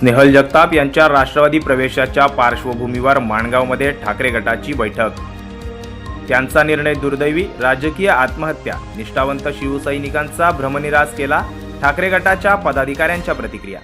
स्नेहल जगताप यांच्या राष्ट्रवादी प्रवेशाच्या पार्श्वभूमीवर माणगावमध्ये ठाकरे गटाची बैठक. त्यांचा निर्णय दुर्दैवी राजकीय आत्महत्या निष्ठावंत शिवसैनिकांचा भ्रमनिरास केला ठाकरे गटाच्या पदाधिकाऱ्यांच्या प्रतिक्रिया.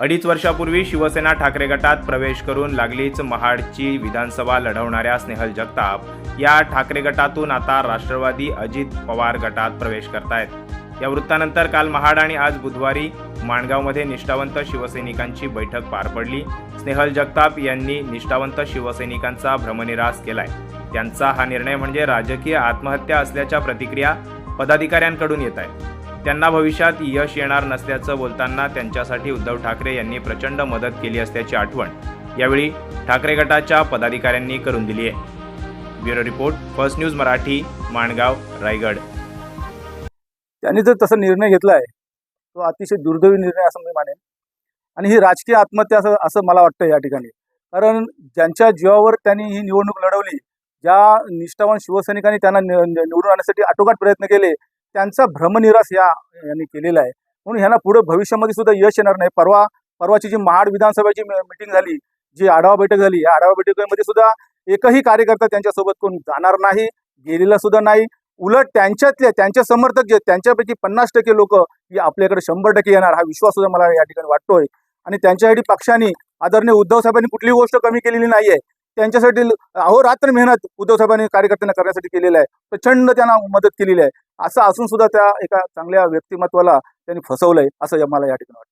अडीच वर्षापूर्वी शिवसेना ठाकरे गटात प्रवेश करून लागलीच महाडची विधानसभा लढवणाऱ्या स्नेहल जगताप या ठाकरे गटातून आता राष्ट्रवादी अजित पवार गटात प्रवेश करतायत. या वृत्तानंतर काल महाड आणि आज बुधवारी माणगावमध्ये निष्ठावंत शिवसैनिकांची बैठक पार पडली. स्नेहल जगताप यांनी निष्ठावंत शिवसैनिकांचा भ्रमनिरास केलाय. त्यांचा हा निर्णय म्हणजे राजकीय आत्महत्या असल्याच्या प्रतिक्रिया पदाधिकाऱ्यांकडून येत आहे त्यांना भविष्यात यश येणार नसल्याचं बोलताना त्यांच्यासाठी उद्धव ठाकरे यांनी प्रचंड मदत केली असल्याची आठवण यावेळी ठाकरे गटाच्या पदाधिकाऱ्यांनी करून दिली आहे bureau report first news Marathi Mangaon Raigad. त्यांनी जर तसा निर्णय घेतला आहे तो अतिशय दुर्दैवी निर्णय असं मी मानेन. आणि ही राजकीय आत्महत्या असं असं मला वाटतं या ठिकाणी. कारण ज्यांच्या जीवावर त्यांनी ही निवडणूक लढवली ज्या निष्ठावान शिवसैनिकांनी त्यांना निवडून आणण्यासाठी आटोकाट प्रयत्न केले त्यांचा भ्रमनिरास या यांनी केलेला आहे. म्हणून ह्यांना पुढे भविष्यामध्ये सुद्धा यश येणार नाही. परवा परवाची जी महाड विधानसभेची मिटिंग झाली जी आढावा बैठक झाली या आढावा बैठकीमध्ये सुद्धा एकही कार्यकर्ता त्यांच्यासोबत कोण जाणार नाही गेलेला सुद्धा नाही. उलट त्यांच्यातले त्यांचे समर्थक जे त्यांच्यापैकी पन्नास टक्के लोक ही आपल्याकडे शंभर टक्के येणार. हा विश्वास सुद्धा मला या ठिकाणी वाटतोय. आणि त्यांच्यासाठी पक्षाने आदरणीय उद्धव साहेबांनी कुठलीही गोष्ट कमी केलेली नाहीये. त्यांच्यासाठी अहोरात्र मेहनत उद्धव साहेबांनी कार्यकर्त्यांना करण्यासाठी केलेलं आहे. प्रचंड त्यांना मदत केलेली आहे. असं असून सुद्धा त्या एका चांगल्या व्यक्तिमत्वाला त्यांनी फसवलंय असं मला या ठिकाणी वाटतं